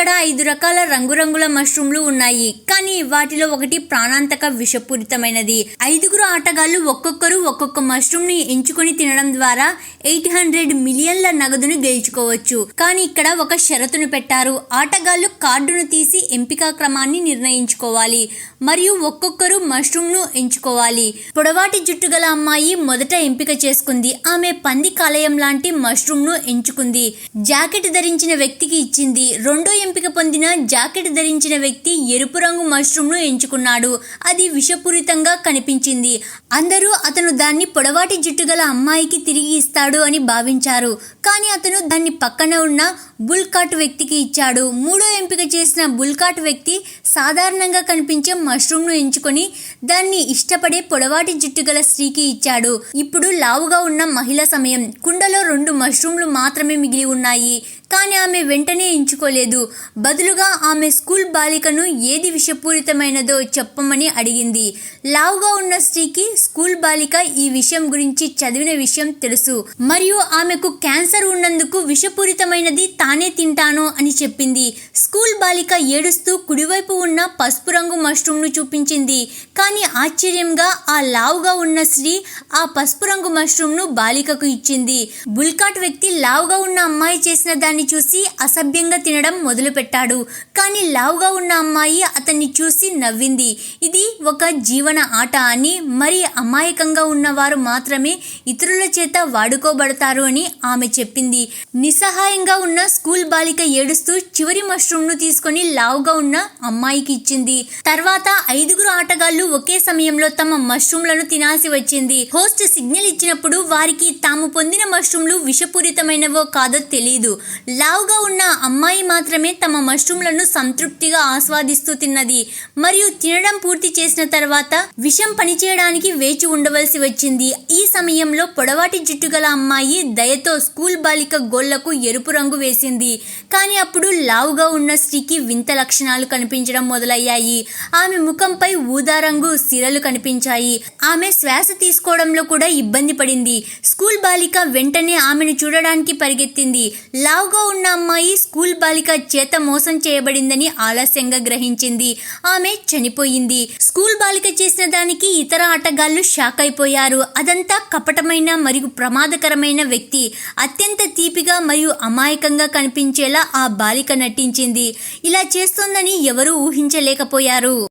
ఇక్కడ ఐదు రకాల రంగురంగుల మష్రూమ్లు ఉన్నాయి. కానీ వాటిలో ఒకటి ప్రాణాంతక విషపూరితమైనది. ఐదుగురు ఆటగాళ్ళు ఒక్కొక్కరు ఒక్కొక్క మష్రూమ్ని ఎంచుకొని తినడం ద్వారా ఎయిట్ హండ్రెడ్ మిలియన్ల నగదును గెలుచుకోవచ్చు. కానీ ఇక్కడ ఒక షరతును పెట్టారు. ఆటగాళ్ళు కార్డును తీసి ఎంపిక క్రమాన్ని నిర్ణయించుకోవాలి. మరియు ఒక్కొక్కరు మష్రూమ్ను ఎంచుకోవాలి. పొడవాటి జుట్టు గల అమ్మాయి మొదట ఎంపిక చేసుకుంది. ఆమె పంది కాలేయం లాంటి మష్రూమ్ను ఎంచుకుంది. జాకెట్ ధరించిన వ్యక్తికి ఇచ్చింది. రెండో ఎంపిక పొందిన జాకెట్ ధరించిన వ్యక్తి ఎరుపు రంగు మష్రూమ్ను ఎంచుకున్నాడు. అది విషపూరితంగా కనిపించింది. అందరూ అతను దాన్ని పొడవాటి జుట్టు గల అమ్మాయికి తిరిగి ఇస్తాడు అని భావించారు. కానీ అతను దాన్ని పక్కన ఉన్న బుల్కాట్ వ్యక్తికి ఇచ్చాడు. మూడో ఎంపిక చేసిన బుల్కాట్ వ్యక్తి సాధారణంగా కనిపించే మష్రూమ్ను ఎంచుకొని దాన్ని ఇష్టపడే పొడవాటి జుట్టు గల స్త్రీకి ఇచ్చాడు. ఇప్పుడు లావుగా ఉన్న మహిళ సమయం. కుండలో రెండు మష్రూమ్లు మాత్రమే మిగిలి ఉన్నాయి. కానీ ఆమె వెంటనే ఎంచుకోలేదు. బదులుగా ఆమె స్కూల్ బాలికను ఏది విషపూరితమైనదో చెప్పమని అడిగింది. లావుగా ఉన్న స్త్రీకి స్కూల్ బాలిక ఈ విషయం గురించి చదివిన విషయం తెలుసు. మరియు ఆమెకు క్యాన్సర్ ఉన్నందుకు విషపూరితమైనది తానే తింటాను అని చెప్పింది. స్కూల్ బాలిక ఏడుస్తూ కుడివైపు ఉన్న పసుపు రంగు మష్రూమ్ను చూపించింది. కానీ ఆశ్చర్యంగా ఆ లావుగా ఉన్న స్త్రీ ఆ పసుపు రంగు మష్రూమ్ను బాలికకు ఇచ్చింది. బుల్కాట్ వ్యక్తి లావుగా ఉన్న అమ్మాయి చేసిన దాన్ని చూసి అసభ్యంగా తినడం మొదలుపెట్టాడు. కానీ లావుగా ఉన్న అమ్మాయి అతన్ని చూసి నవ్వింది. ఇది ఒక జీవన ఆట అని మరి అమాయకంగా ఉన్నవారు మాత్రమే ఇతరుల చేత వాడుకోబడతారు అని ఆమె చెప్పింది. నిస్సహాయంగా ఉన్న స్కూల్ బాలిక ఏడుస్తూ చివరి మష్రూమ్ను తీసుకొని లావుగా ఉన్న అమ్మాయికి ఇచ్చింది. తర్వాత ఐదుగురు ఆటగాళ్ళు ఒకే సమయంలో తమ మష్రూమ్లను తినాల్సి వచ్చింది. హోస్ట్ సిగ్నల్ ఇచ్చినప్పుడు వారికి తాము పొందిన మష్రూమ్లు విషపూరితమైనవో కాదో తెలియదు లావుగా ఉన్న అమ్మాయి మాత్రమే తమ మష్రూమ్లను సంతృప్తిగా ఆస్వాదిస్తూ తిన్నది. మరియు తినడం పూర్తి చేసిన తర్వాత విషం పనిచేయడానికి వేచి ఉండవలసి వచ్చింది. ఈ సమయంలో పొడవాటి జుట్టు గల అమ్మాయి దయతో స్కూల్ బాలిక గోళ్ళకు ఎరుపు రంగు వేసింది. కానీ అప్పుడు లావుగా ఉన్న స్త్రీకి వింత లక్షణాలు కనిపించడం మొదలయ్యాయి. ఆమె ముఖంపై ఊదా రంగు సిరలు కనిపించాయి. ఆమె శ్వాస తీసుకోవడంలో కూడా ఇబ్బంది పడింది. స్కూల్ బాలిక వెంటనే ఆమెను చూడడానికి పరిగెత్తింది. లావుగా ఉన్న అమ్మాయి స్కూల్ బాలిక చేత మోసం చేయబడిందని ఆలస్యంగా గ్రహించింది. ఆమె చనిపోయింది. స్కూల్ బాలిక చేసిన దానికి ఇతర ఆటగాళ్ళు షాక్ అయిపోయారు. అదంతా కపటమైన మరియు ప్రమాదకరమైన వ్యక్తి అత్యంత తీపిగా మరియు అమాయకంగా కనిపించేలా ఆ బాలిక నటించింది. ఇలా చేస్తోందని ఎవరూ ఊహించలేకపోయారు.